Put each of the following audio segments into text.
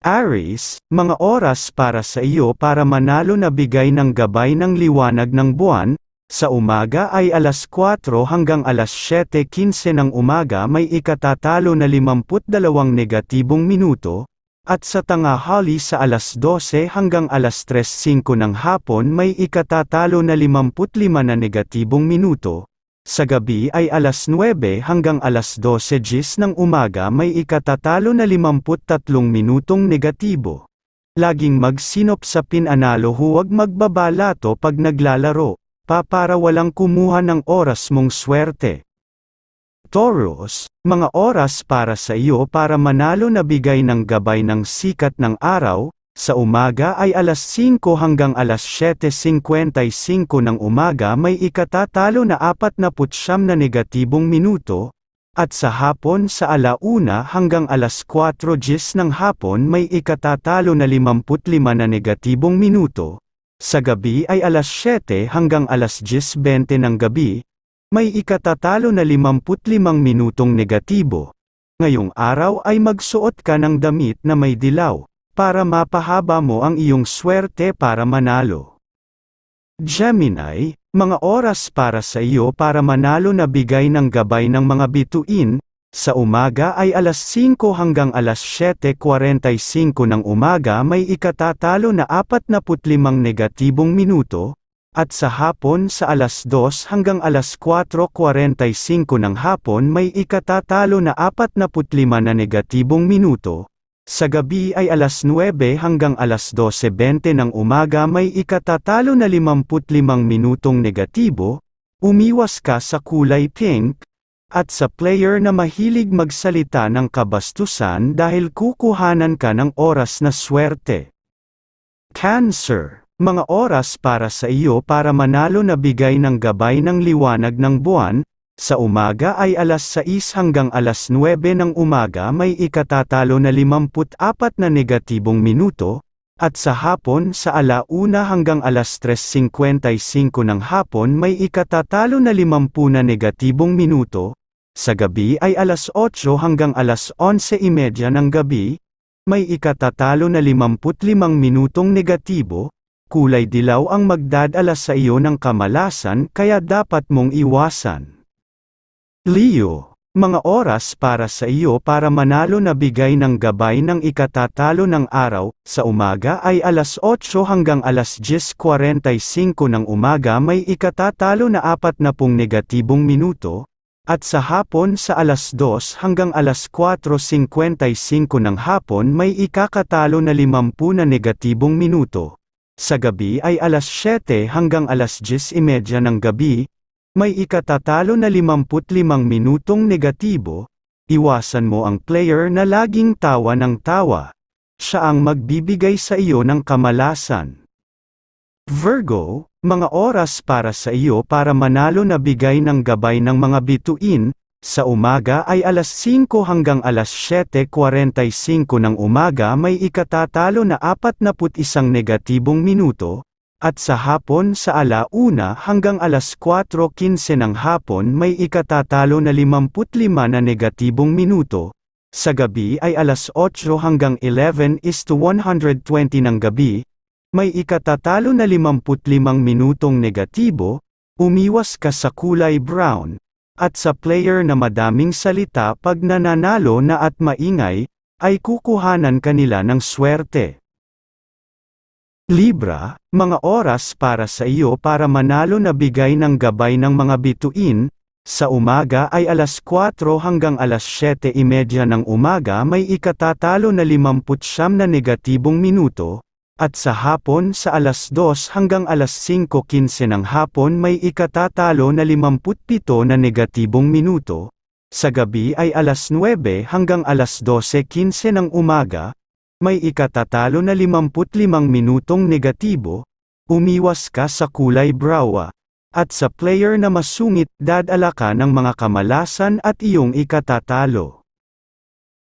Aries, mga oras para sa iyo para manalo na bigay ng gabay ng liwanag ng buwan, sa umaga ay alas 4 hanggang alas 7.15 ng umaga may ikatatalo na 52 negatibong minuto, at sa tanghali sa alas 12 hanggang alas 3.05 ng hapon may ikatatalo na 55 na negatibong minuto, sa gabi ay alas 9 hanggang alas 12 gis ng umaga may ikatatalo na 53 minutong negatibo. Laging magsinop sa pinanalo huwag magbabalato pag naglalaro, pa para walang kumuha ng oras mong swerte. Taurus, mga oras para sa iyo para manalo na bigay ng gabay ng sikat ng araw, sa umaga ay alas 5 hanggang alas 7.55 ng umaga may ikatatalo na 49 na negatibong minuto, at sa hapon sa alauna hanggang alas 4 gis ng hapon may ikatatalo na 55 na negatibong minuto, sa gabi ay alas 7 hanggang alas 10.20 ng gabi, may ikatatalo na 55 minutong negatibo. Ngayong araw ay magsuot ka ng damit na may dilaw para mapahaba mo ang iyong swerte para manalo. Gemini, mga oras para sa iyo para manalo na bigay ng gabay ng mga bituin, sa umaga ay alas 5 hanggang alas 7.45 ng umaga may ikatatalo na 45 negatibong minuto, at sa hapon sa alas 2 hanggang alas 4.45 ng hapon may ikatatalo na 45 na negatibong minuto, sa gabi ay alas 9 hanggang alas 12.20 ng umaga may ikatatalo na 55 minutong negatibo, umiwas ka sa kulay pink, at sa player na mahilig magsalita ng kabastusan dahil kukuhanan ka ng oras na swerte. Cancer, mga oras para sa iyo para manalo na bigay ng gabay ng liwanag ng buwan, sa umaga ay alas 6 hanggang alas 9 ng umaga may ikatatalo na 54 na negatibong minuto, at sa hapon sa alauna hanggang alas 3.55 ng hapon may ikatatalo na 50 na negatibong minuto, sa gabi ay alas 8 hanggang alas 11.30 ng gabi, may ikatatalo na 55 minutong negatibo, kulay dilaw ang magdadala sa iyo ng kamalasan kaya dapat mong iwasan. Leo, mga oras para sa iyo para manalo na bigay ng gabay ng ikatatalo ng araw, sa umaga ay alas 8 hanggang alas 10.45 ng umaga may ikatatalo na 40 negatibong minuto, at sa hapon sa alas 2 hanggang alas 4.55 ng hapon may ikakatalo na 50 na negatibong minuto. Sa gabi ay alas 7 hanggang alas 10.30 ng gabi, may ikatatalo na 55 minutong negatibo, iwasan mo ang player na laging tawa ng tawa. Siya ang magbibigay sa iyo ng kamalasan. Virgo, mga oras para sa iyo para manalo na bigay ng gabay ng mga bituin, sa umaga ay alas 5 hanggang alas 7.45 ng umaga may ikatatalo na 41 negatibong minuto, at sa hapon sa alauna hanggang alas 4.15 ng hapon may ikatatalo na 55 na negatibong minuto. Sa gabi ay alas 8 hanggang 11 is to 120 ng gabi. May ikatatalo na 55 minutong negatibo, umiwas ka sa kulay brown, at sa player na madaming salita pag nananalo na at maingay, ay kukuhanan kanila ng swerte. Libra, mga oras para sa iyo para manalo na bigay ng gabay ng mga bituin, sa umaga ay alas 4 hanggang alas 7.30 ng umaga may ikatatalo na 50 na negatibong minuto, at sa hapon sa alas 2 hanggang alas 5.15 ng hapon may ikatatalo na 57 na negatibong minuto, sa gabi ay alas 9 hanggang alas 12.15 ng umaga, may ikatatalo na 55 minutong negatibo, umiwas ka sa kulay brawa, at sa player na masungit dadala ka ng mga kamalasan at iyong ikatatalo.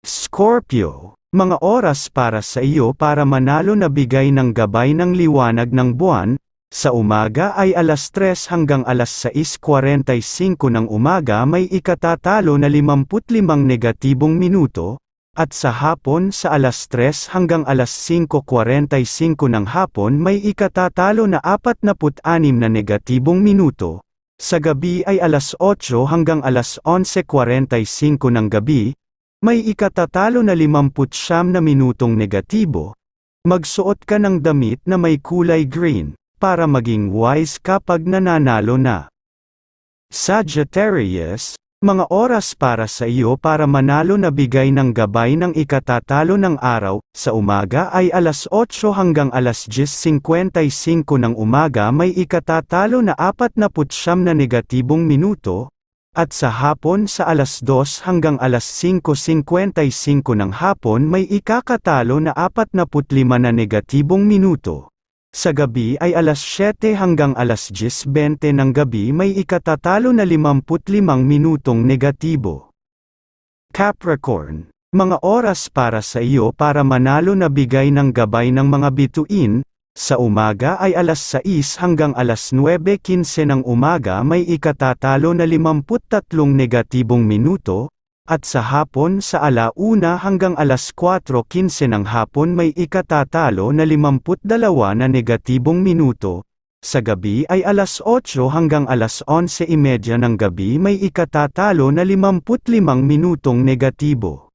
Scorpio, mga oras para sa iyo para manalo na bigay ng gabay ng liwanag ng buwan, sa umaga ay alas 3 hanggang alas 6.45 ng umaga may ikatatalo na 55 negatibong minuto, At sa hapon sa alas 3 hanggang alas 5.45 ng hapon may ikatatalo na 46 na negatibong minuto. Sa gabi ay alas 8 hanggang alas 11.45 ng gabi, may ikatatalo na 59 na minutong negatibo. Magsuot ka ng damit na may kulay green, para maging wise kapag nananalo na. Sagittarius, mga oras para sa iyo para manalo na bigay ng gabay ng ikatatalo ng araw, sa umaga ay alas 8 hanggang alas 10.55 ng umaga may ikatatalo na 49 na negatibong minuto, at sa hapon sa alas 2 hanggang alas 5.55 ng hapon may ikakatalo na 45 na negatibong minuto. Sa gabi ay alas 7 hanggang alas 10.20 ng gabi may ikatatalo na 55 minutong negatibo. Capricorn, mga oras para sa iyo para manalo na bigay ng gabay ng mga bituin, sa umaga ay alas 6 hanggang alas 9.15 ng umaga may ikatatalo na 53 negatibong minuto, at sa hapon sa alauna hanggang alas 4.15 ng hapon may ikatatalo na 52 na negatibong minuto. Sa gabi ay alas 8 hanggang alas 11.30 ng gabi may ikatatalo na 55 minutong negatibo.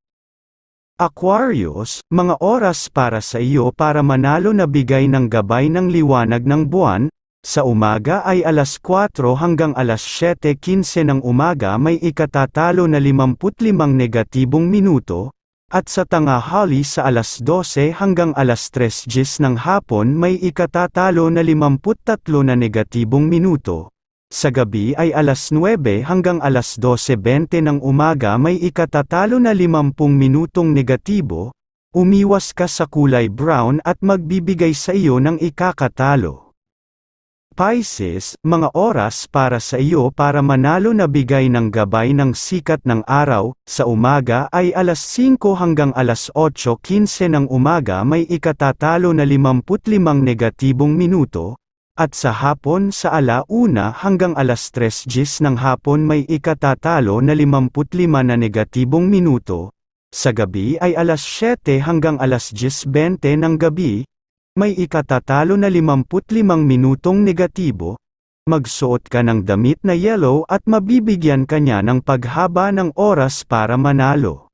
Aquarius, mga oras para sa iyo para manalo na bigay ng gabay ng liwanag ng buwan, sa umaga ay alas 4 hanggang alas 7.15 ng umaga may ikatatalo na 55 negatibong minuto, at sa tangahali sa alas 12 hanggang alas 3.10 ng hapon may ikatatalo na 53 na negatibong minuto. Sa gabi ay alas 9 hanggang alas 12.20 ng umaga may ikatatalo na 50 minutong negatibo, umiwas ka sa kulay brown at magbibigay sa iyo ng ikakatalo. Pisces, mga oras para sa iyo para manalo na bigay ng gabay ng sikat ng araw, sa umaga ay alas 5 hanggang alas 8.15 ng umaga may ikatatalo na 55 negatibong minuto, at sa hapon sa alauna hanggang alas 3.10 ng hapon may ikatatalo na 55 na negatibong minuto, sa gabi ay alas 7 hanggang alas 10.20 ng gabi, may ikatatalo na 55 minutong negatibo, magsuot ka ng damit na yellow at mabibigyan ka niya ng paghaba ng oras para manalo.